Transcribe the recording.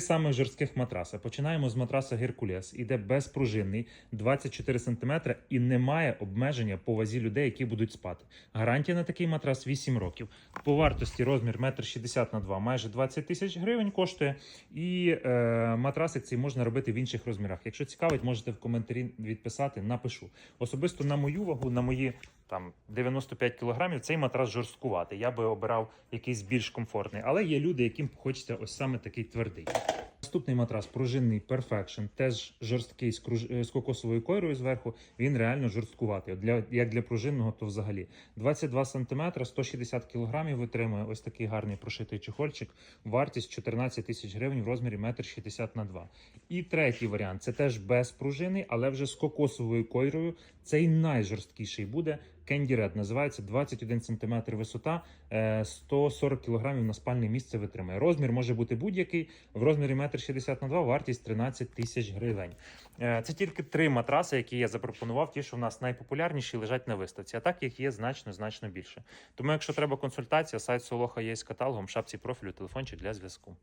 самих жорстких матраса. Починаємо з матраса Геркулес. Іде безпружинний, 24 см і немає обмеження по вазі людей, які будуть спати. Гарантія на такий матрас 8 років. По вартості розмір 1,60 на 2, майже 20 тисяч гривень коштує. І е, матрасик цей можна робити в інших розмірах. Якщо цікавить, можете в коментарі відписати, напишу. Особисто на мою вагу, на мої там 95 кілограмів, цей матрас жорсткуватий. Я би обирав якийсь більш комфортний, але є люди, яким хочеться ось саме такий твердий. Наступний матрас пружинний Perfection, теж жорсткий з, круж... з кокосовою койрою зверху. Він реально жорсткуватий. Для як для пружинного, то взагалі 22 см, 160 кг витримує. Ось такий гарний прошитий чехольчик. Вартість 14 тисяч гривень в розмірі 1,60 м на 2. І третій варіант це теж без пружини, але вже з кокосовою койрою. Цей найжорсткіший буде. Candy Red називається 21 см висота, е, 140 кг на спальне місце витримає. Розмір може бути будь-який. В розмірі 1,60 на 2 вартість 13 тисяч гривень. Е, Це тільки три матраси, які я запропонував. Ті, що в нас найпопулярніші, лежать на виставці. А так їх є значно значно більше. Тому, якщо треба консультація, сайт Солоха є з каталогом, шапці профілю, телефончик для зв'язку.